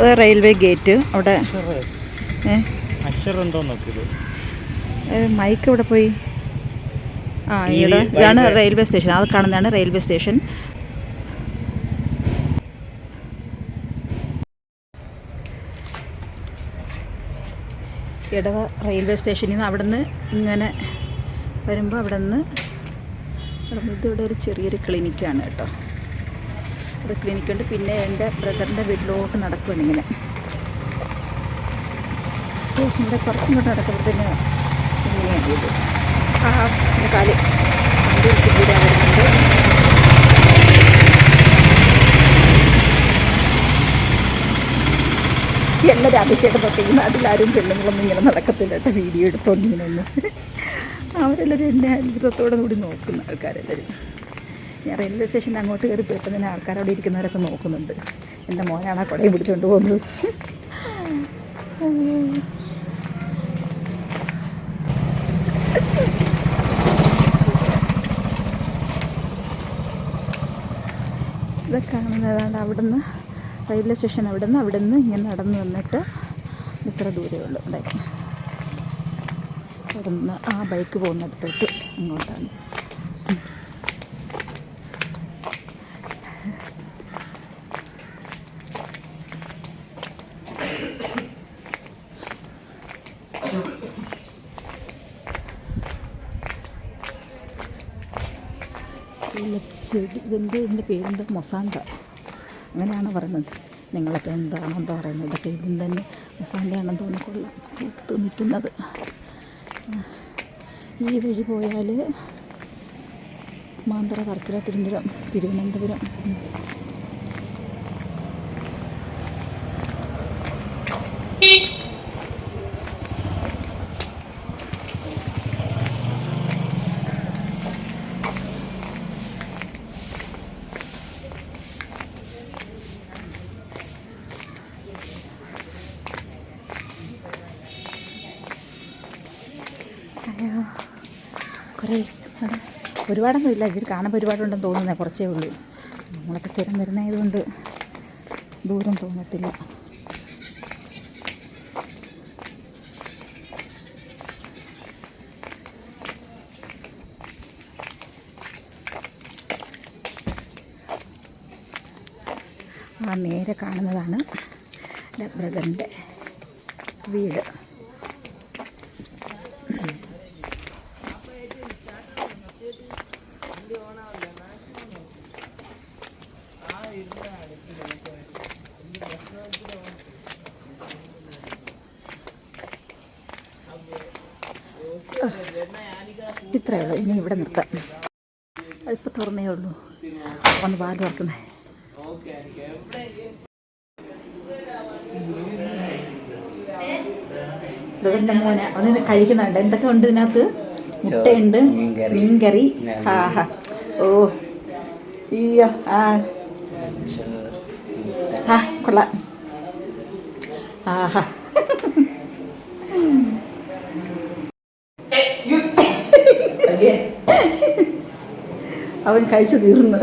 അത് railway gate അവിടെ. Mic ഇവിടെ പോയി? ആ ഇവിടെ. ഇതാണ് റെയിൽവേ സ്റ്റേഷൻ. അത് കാണുന്നതാണ് റെയിൽവേ സ്റ്റേഷൻ. ഇടവ റെയിൽവേ സ്റ്റേഷനിൽ നിന്ന് അവിടെ നിന്ന് ഇങ്ങനെ വരുമ്പോൾ അവിടെ നിന്ന് ഇതിവിടെ ഒരു ചെറിയൊരു ക്ലിനിക്കാണ് കേട്ടോ. ഇവിടെ ക്ലിനിക്കുണ്ട് പിന്നെ എന്റെ ബ്രദറിന്റെ വീട്ടിലോട്ട് നടക്കുകയാണ് ഇങ്ങനെ. സ്റ്റേഷനിലെ കുറച്ചും കൂടെ നടക്കുമ്പോഴത്തേന് ഇങ്ങനെയാണ് ഇത്. ആ കാൽ. വണ്ടി വരുന്നുണ്ട്. എല്ലാവരും അതിശയം പെണ്ണുങ്ങളൊന്നും ഇങ്ങനെ നടക്കത്തില്ല കേട്ടോ. വീഡിയോ എടുത്തോണ്ടിങ്ങനെ ഒന്ന് അവരെല്ലാവരും എന്നെ അത്ഭുതത്തോടെ കൂടി നോക്കുന്ന ആൾക്കാരെല്ലാവരും. ഞാൻ റെയിൽവേ സ്റ്റേഷനിൽ അങ്ങോട്ട് കയറി പോയപ്പോൾ തന്നെ ആൾക്കാർ അവിടെ ഇരിക്കുന്നവരൊക്കെ നോക്കുന്നുണ്ട്. എന്റെ മോനാണ് ആ കുടയും പിടിച്ചുകൊണ്ട് പോകുന്നത്. ഇതൊക്കെ കാണുന്നതാണ് അവിടുന്ന് റെയിൽവേ സ്റ്റേഷൻ അവിടുന്ന് അവിടുന്ന് ഇങ്ങനെ നടന്ന് വന്നിട്ട് ഇത്ര ദൂരമേ ഉള്ളൂ. അവിടെ അവിടുന്ന് ആ ബൈക്ക് പോകുന്നിടത്തോട്ട് അങ്ങോട്ടാണ് ചെടി ഇതെന്ത് ഇതിന്റെ പേരെന്താ? മൊസാന്ത അങ്ങനെയാണ് പറയുന്നത്. നിങ്ങളൊക്കെ എന്താണ് എന്താ പറയുന്നത്? ഇതൊക്കെ ഇതും തന്നെ മൊസാന്തയാണെന്ന് തോന്നിക്കൊള്ളാം പൂത്ത് നിൽക്കുന്നത്. ഈ വഴി പോയാൽ മാന്തറ വർക്കല തിരുവനന്തപുരം. തിരുവനന്തപുരം. ഒരുപാടൊന്നും ഇല്ല ഇവർ കാണുമ്പോൾ ഒരുപാടുണ്ടെന്ന് തോന്നുന്നത് കുറച്ചേ ഉള്ളൂ. നമ്മളൊക്കെ സ്ഥിരം വരുന്നതുകൊണ്ട് ദൂരം തോന്നത്തില്ല. ആ നേരെ കാണുന്നതാണ് ബ്രദറിന്റെ വീട്. ഇത്രയേ ഉള്ളൂ. ഇനി ഇവിടെ നിർത്താം. അതിപ്പോൾ തുറന്നേ ഉള്ളൂ. ഒന്ന് പാൽ തുറക്കുന്നേ. ബ്രദറിന്റെ മോനെ ഒന്ന് കഴിക്കുന്നുണ്ട് എന്തൊക്കെ ഉണ്ട് ഇതിനകത്ത്? മുട്ടയുണ്ട് മീൻകറി. മീൻകറി. ഹാ ഹാ. ഓ. അയ്യോ ആ. ഹാ കൊള്ളാം. ആഹാ. അവൻ കഴിച്ചു തീർന്നു.